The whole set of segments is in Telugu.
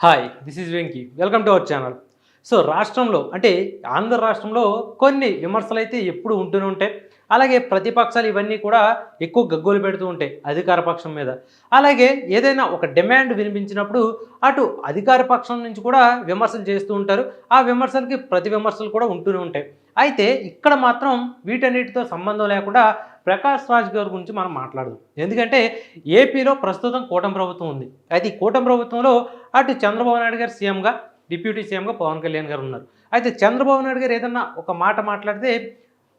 Hi this is Venky welcome to our channel so రాష్ట్రంలో అంటే ఆంధ్ర రాష్ట్రంలో కొన్ని విమర్శలు అయితే ఎప్పుడు ఉంటూనే ఉంటాయి. అలాగే ప్రతిపక్షాలు ఇవన్నీ కూడా ఎక్కువ గగ్గోలు పెడుతూ ఉంటాయి అధికార పక్షం మీద. అలాగే ఏదైనా ఒక డిమాండ్ వినిపించినప్పుడు అటు అధికార పక్షం నుంచి కూడా విమర్శలు చేస్తూ ఉంటారు. ఆ విమర్శలకి ప్రతి విమర్శలు కూడా ఉంటూనే ఉంటాయి. అయితే ఇక్కడ మాత్రం వీటన్నిటితో సంబంధం లేకుండా ప్రకాష్ రాజ్ గారి గురించి మనం మాట్లాడదాం. ఎందుకంటే ఏపీలో ప్రస్తుతం కూటమి ప్రభుత్వం ఉంది. అయితే ఈ కూటమి ప్రభుత్వంలో అటు చంద్రబాబు నాయుడు గారు సీఎంగా డిప్యూటీ సీఎంగా పవన్ కళ్యాణ్ గారు ఉన్నారు. అయితే చంద్రబాబు నాయుడు గారు ఏదన్నా ఒక మాట మాట్లాడితే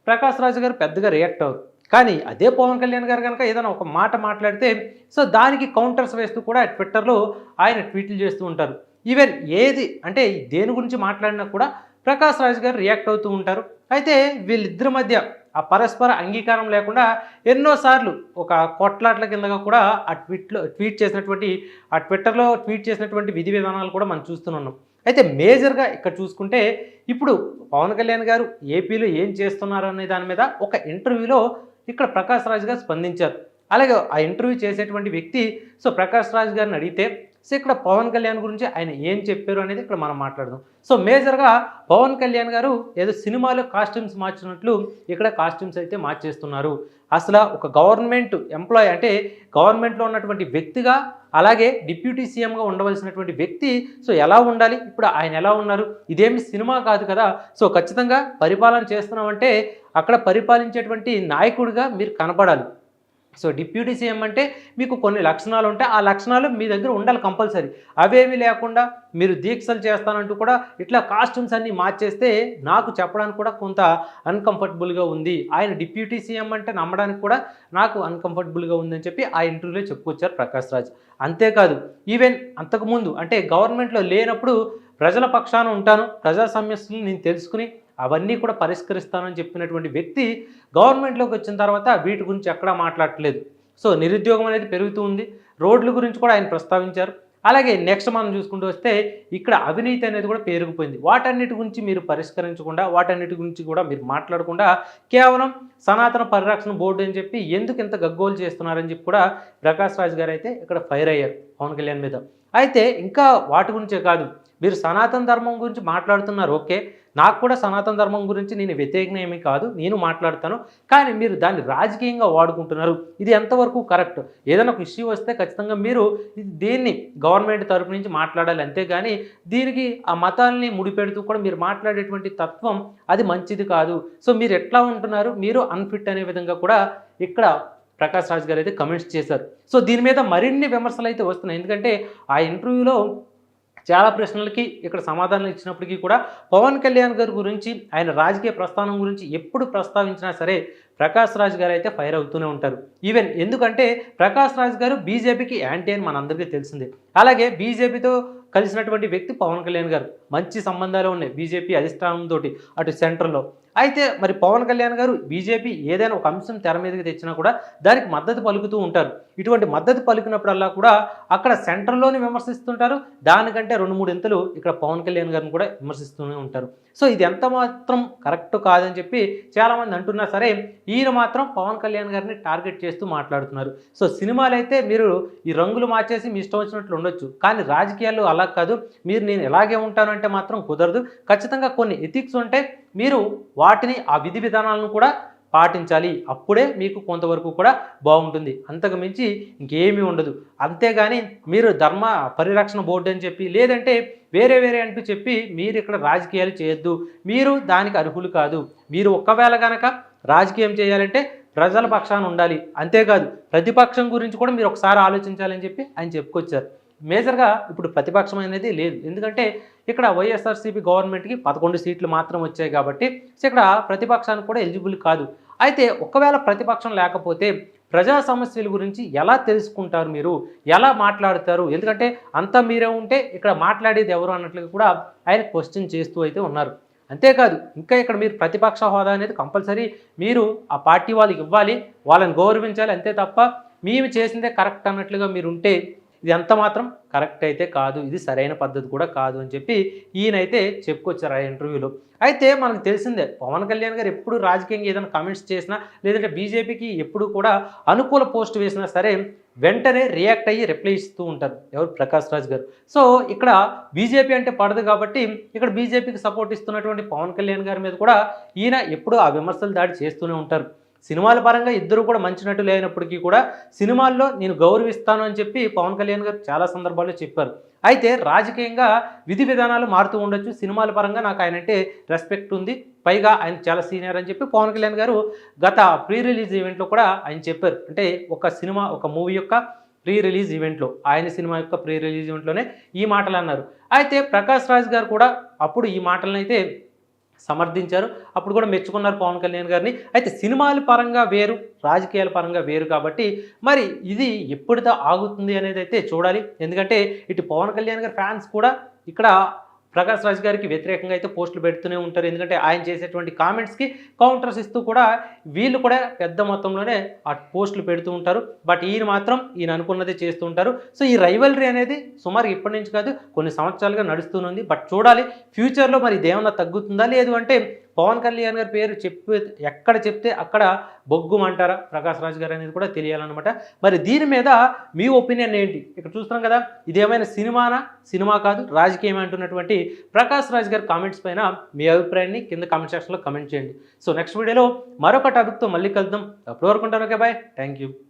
ప్రకాష్ రాజు గారు పెద్దగా రియాక్ట్ అవ్వరు. కానీ అదే పవన్ కళ్యాణ్ గారు కనుక ఏదైనా ఒక మాట మాట్లాడితే సో దానికి కౌంటర్స్ వేస్తూ కూడా ట్విట్టర్లో ఆయన ట్వీట్లు చేస్తూ ఉంటారు. ఈవెన్ ఏది అంటే దేని గురించి మాట్లాడినా కూడా ప్రకాష్ రాజ్ గారు రియాక్ట్ అవుతూ ఉంటారు. అయితే వీళ్ళిద్దరి మధ్య ఆ పరస్పర అంగీకారం లేకుండా ఎన్నోసార్లు ఒక కొట్లాట్ల కిందగా కూడా ఆ ట్వీట్లో ట్వీట్ చేసినటువంటి ఆ ట్విట్టర్లో ట్వీట్ చేసినటువంటి విధి విధానాలు కూడా మనం చూస్తున్నాం. అయితే మేజర్గా ఇక్కడ చూసుకుంటే ఇప్పుడు పవన్ కళ్యాణ్ గారు ఏపీలో ఏం చేస్తున్నారు అనే దాని మీద ఒక ఇంటర్వ్యూలో ఇక్కడ ప్రకాష్ రాజ్ గారు స్పందించారు. అలాగే ఆ ఇంటర్వ్యూ చేసేటువంటి వ్యక్తి సో ప్రకాష్ రాజ్ గారిని అడిగితే సో ఇక్కడ పవన్ కళ్యాణ్ గురించి ఆయన ఏం చెప్పారు అనేది ఇక్కడ మనం మాట్లాడదాం. సో మేజర్గా పవన్ కళ్యాణ్ గారు ఏదో సినిమాలో కాస్ట్యూమ్స్ మార్చినట్లు ఇక్కడ కాస్ట్యూమ్స్ అయితే మార్చేస్తున్నారు. అసలు ఒక గవర్నమెంట్ ఎంప్లాయ్ అంటే గవర్నమెంట్లో ఉన్నటువంటి వ్యక్తిగా అలాగే డిప్యూటీ సీఎంగా ఉండవలసినటువంటి వ్యక్తి సో ఎలా ఉండాలి? ఇప్పుడు ఆయన ఎలా ఉన్నారు? ఇదేమి సినిమా కాదు కదా? సో ఖచ్చితంగా పరిపాలన చేస్తున్నామంటే అక్కడ పరిపాలించేటువంటి నాయకుడిగా మీరు కనపడాలి. సో డిప్యూటీ సీఎం అంటే మీకు కొన్ని లక్షణాలు ఉంటాయి. ఆ లక్షణాలు మీ దగ్గర ఉండాలి కంపల్సరీ. అవేమీ లేకుండా మీరు దీక్షలు చేస్తానంటూ కూడా ఇట్లా కాస్ట్యూమ్స్ అన్నీ మార్చేస్తే నాకు చెప్పడానికి కూడా కొంత అన్కంఫర్టబుల్గా ఉంది. ఆయన డిప్యూటీ సీఎం అంటే నమ్మడానికి కూడా నాకు అన్కంఫర్టబుల్గా ఉందని చెప్పి ఆ ఇంటర్వ్యూలో చెప్పుకొచ్చారు ప్రకాష్ రాజ్. అంతేకాదు ఈవెన్ అంతకుముందు అంటే గవర్నమెంట్లో లేనప్పుడు ప్రజల పక్షాన ఉంటాను. ప్రజా సమస్యలు నేను తెలుసుకుని అవన్నీ కూడా పరిష్కరిస్తానని చెప్పినటువంటి వ్యక్తి గవర్నమెంట్లోకి వచ్చిన తర్వాత వీటి గురించి ఎక్కడా మాట్లాడట్లేదు. సో నిరుద్యోగం అనేది పెరుగుతూ ఉంది. రోడ్ల గురించి కూడా ఆయన ప్రస్తావించారు. అలాగే నెక్స్ట్ మనం చూసుకుంటూ వస్తే ఇక్కడ అవినీతి అనేది కూడా పెరిగిపోయింది వాటన్నిటి గురించి మీరు పరిష్కరించకుండా వాటన్నిటి గురించి కూడా మీరు మాట్లాడకుండా కేవలం సనాతన పరిరక్షణ బోర్డు అని చెప్పి ఎందుకు ఇంత గగ్గోలు చేస్తున్నారని చెప్పి కూడా ప్రకాష్ రాజ్ గారు అయితే ఇక్కడ ఫైర్ అయ్యారు పవన్ కళ్యాణ్ మీద. అయితే ఇంకా వాటి గురించే కాదు. మీరు సనాతన ధర్మం గురించి మాట్లాడుతున్నారు ఓకే. నాకు కూడా సనాతన ధర్మం గురించి నేను వ్యతిరేకం ఏమీ కాదు నేను మాట్లాడతాను. కానీ మీరు దాన్ని రాజకీయంగా వాడుకుంటున్నారు. ఇది ఎంతవరకు కరెక్ట్? ఏదైనా ఒక ఇష్యూ వస్తే ఖచ్చితంగా మీరు దీన్ని గవర్నమెంట్ తరపు నుంచి మాట్లాడాలి. అంతేగాని దీనికి ఆ మతాల్ని ముడిపెడుతూ కూడా మీరు మాట్లాడేటువంటి తత్వం అది మంచిది కాదు. సో మీరు ఎట్లా ఉంటున్నారు? మీరు అన్ఫిట్ అనే విధంగా కూడా ఇక్కడ ప్రకాష్ రాజ్ గారు అయితే కమెంట్స్ చేశారు. సో దీని మీద మరిన్ని విమర్శలు అయితే వస్తున్నాయి. ఎందుకంటే ఆ ఇంటర్వ్యూలో చాలా ప్రశ్నలకి ఇక్కడ సమాధానం ఇచ్చినప్పటికీ కూడా పవన్ కళ్యాణ్ గారి గురించి ఆయన రాజకీయ ప్రస్థానం గురించి ఎప్పుడు ప్రస్తావించినా సరే ప్రకాష్ రాజ్ గారు అయితే ఫైర్ అవుతూనే ఉంటారు. ఈవెన్ ఎందుకంటే ప్రకాష్ రాజ్ గారు బీజేపీకి యాంటీ అని మనందరికీ తెలిసిందే. అలాగే బీజేపీతో కలిసినటువంటి వ్యక్తి పవన్ కళ్యాణ్ గారు. మంచి సంబంధాలు ఉన్నాయి బీజేపీ అధిష్టానంతో అటు సెంటర్లో అయితే మరి పవన్ కళ్యాణ్ గారు బీజేపీ ఏదైనా ఒక అంశం తెర మీదకి తెచ్చినా కూడా దానికి మద్దతు పలుకుతూ ఉంటారు. ఇటువంటి మద్దతు పలికినప్పుడల్లా కూడా అక్కడ సెంటర్లోని విమర్శిస్తుంటారు. దానికంటే రెండు మూడు ఇంతలు ఇక్కడ పవన్ కళ్యాణ్ గారిని కూడా విమర్శిస్తూనే ఉంటారు. సో ఇది ఎంత మాత్రం కరెక్ట్ కాదని చెప్పి చాలామంది అంటున్నా సరే ఈయన మాత్రం పవన్ కళ్యాణ్ గారిని టార్గెట్ చేస్తూ మాట్లాడుతున్నారు. సో సినిమాలు అయితే మీరు ఈ రంగులు మార్చేసి మీ ఇష్టం వచ్చినట్లు ఉండొచ్చు. కానీ రాజకీయాలు అలా కాదు. మీరు నేను ఎలాగే ఉంటాను అంటే మాత్రం కుదరదు. ఖచ్చితంగా కొన్ని ఎథిక్స్ ఉంటే మీరు వాటిని ఆ విధి విధానాలను కూడా పాటించాలి. అప్పుడే మీకు కొంతవరకు కూడా బాగుంటుంది. అంతకు మించి ఇంకేమీ ఉండదు. అంతేగాని మీరు ధర్మ పరిరక్షణ బోర్డు అని చెప్పి లేదంటే వేరే వేరే అంటూ చెప్పి మీరు ఇక్కడ రాజకీయాలు చేయొద్దు. మీరు దానికి అర్హులు కాదు. మీరు ఒక్కవేళ కనుక రాజకీయం చేయాలంటే ప్రజల పక్షాన ఉండాలి. అంతేకాదు ప్రతిపక్షం గురించి కూడా మీరు ఒకసారి ఆలోచించాలని చెప్పి ఆయన చెప్పుకొచ్చారు. మేజర్గా ఇప్పుడు ప్రతిపక్షం అనేది లేదు. ఎందుకంటే ఇక్కడ వైఎస్ఆర్సీపీ గవర్నమెంట్కి పదకొండు సీట్లు మాత్రం వచ్చాయి కాబట్టి ఇక్కడ ప్రతిపక్షానికి కూడా ఎలిజిబుల్ కాదు. అయితే ఒకవేళ ప్రతిపక్షం లేకపోతే ప్రజా సమస్యల గురించి ఎలా తెలుసుకుంటారు మీరు? ఎలా మాట్లాడతారు? ఎందుకంటే అంతా మీరే ఉంటే ఇక్కడ మాట్లాడేది ఎవరు అన్నట్లుగా కూడా ఆయన క్వశ్చన్ చేస్తూ అయితే ఉన్నారు. అంతేకాదు ఇంకా ఇక్కడ మీరు ప్రతిపక్ష హోదా అనేది కంపల్సరీ మీరు ఆ పార్టీ వాళ్ళకి ఇవ్వాలి. వాళ్ళని గౌరవించాలి అంతే తప్ప మేము చేసిందే కరెక్ట్ అన్నట్లుగా మీరు ఉంటే ఇది ఎంత మాత్రం కరెక్ట్ అయితే కాదు ఇది సరైన పద్ధతి కూడా కాదు అని చెప్పి ఈయనైతే చెప్పుకొచ్చారు ఆ ఇంటర్వ్యూలో. అయితే మనకు తెలిసిందే పవన్ కళ్యాణ్ గారు ఎప్పుడు రాజకీయంగా ఏదైనా కామెంట్స్ చేసినా లేదంటే బీజేపీకి ఎప్పుడు కూడా అనుకూల పోస్ట్ వేసినా సరే వెంటనే రియాక్ట్ అయ్యి రిప్లై ఇస్తూ ఉంటారు ఎవరు ప్రకాష్ రాజ్ గారు. సో ఇక్కడ బీజేపీ అంటే పడదు కాబట్టి ఇక్కడ బీజేపీకి సపోర్ట్ ఇస్తున్నటువంటి పవన్ కళ్యాణ్ గారి మీద కూడా ఈయన ఎప్పుడూ ఆ విమర్శలు దాడి చేస్తూనే ఉంటారు. సినిమాల పరంగా ఇద్దరు కూడా మంచి నటులు అయినప్పటికీ కూడా సినిమాల్లో నేను గౌరవిస్తాను అని చెప్పి పవన్ కళ్యాణ్ గారు చాలా సందర్భాల్లో చెప్పారు. అయితే రాజకీయంగా విధి విధానాలు మారుతూ ఉండొచ్చు. సినిమాల పరంగా నాకు ఆయన అంటే రెస్పెక్ట్ ఉంది. పైగా ఆయన చాలా సీనియర్ అని చెప్పి పవన్ కళ్యాణ్ గారు గత ప్రీ రిలీజ్ ఈవెంట్లో కూడా ఆయన చెప్పారు. అంటే ఒక సినిమా ఒక మూవీ యొక్క ప్రీ రిలీజ్ ఈవెంట్లో ఆయన సినిమా యొక్క ప్రీ రిలీజ్ ఈవెంట్లోనే ఈ మాటలు అన్నారు. అయితే ప్రకాష్ రాజ్ గారు కూడా అప్పుడు ఈ మాటలను అయితే సమర్థించారు. అప్పుడు కూడా మెచ్చుకున్నారు పవన్ కళ్యాణ్ గారిని. అయితే సినిమాల పరంగా వేరు రాజకీయాల పరంగా వేరు కాబట్టి మరి ఇది ఎప్పుడుదా ఆగుతుంది అనేది అయితే చూడాలి. ఎందుకంటే ఇటు పవన్ కళ్యాణ్ గారి ఫ్యాన్స్ కూడా ఇక్కడ ప్రకాష్ రాజ్ గారికి వ్యతిరేకంగా అయితే పోస్టులు పెడుతూనే ఉంటారు. ఎందుకంటే ఆయన చేసేటువంటి కామెంట్స్కి కౌంటర్స్ ఇస్తూ కూడా వీళ్ళు కూడా పెద్ద మొత్తంలోనే ఆ పోస్టులు పెడుతూ ఉంటారు. బట్ ఈయన మాత్రం ఈయన అనుకున్నదే చేస్తూ ఉంటారు. సో ఈ రైవలరీ అనేది సుమారు ఇప్పటి నుంచి కాదు కొన్ని సంవత్సరాలుగా నడుస్తూనే బట్ చూడాలి ఫ్యూచర్లో మరి ఇదేమన్నా తగ్గుతుందా? లేదు అంటే పవన్ కళ్యాణ్ గారి పేరు చెప్పి ఎక్కడ చెప్తే అక్కడ బొగ్గుమంటారా ప్రకాష్ రాజ్ గారు అనేది కూడా తెలియాలన్నమాట. మరి దీని మీద మీ ఒపీనియన్ ఏంటి? ఇక్కడ చూస్తున్నాం కదా ఇదేమైనా సినిమానా? సినిమా కాదు రాజకీయం అంటున్నటువంటి ప్రకాష్ రాజ్ గారి కామెంట్స్ పైన మీ అభిప్రాయాన్ని కింద కామెంట్ సెక్షన్లో కమెంట్ చేయండి. సో నెక్స్ట్ వీడియోలో మరొక టాపిక్తో మళ్ళీ కలుద్దాం. అప్పటి వరకు ఉంటాను ఓకే బాయ్. Thank you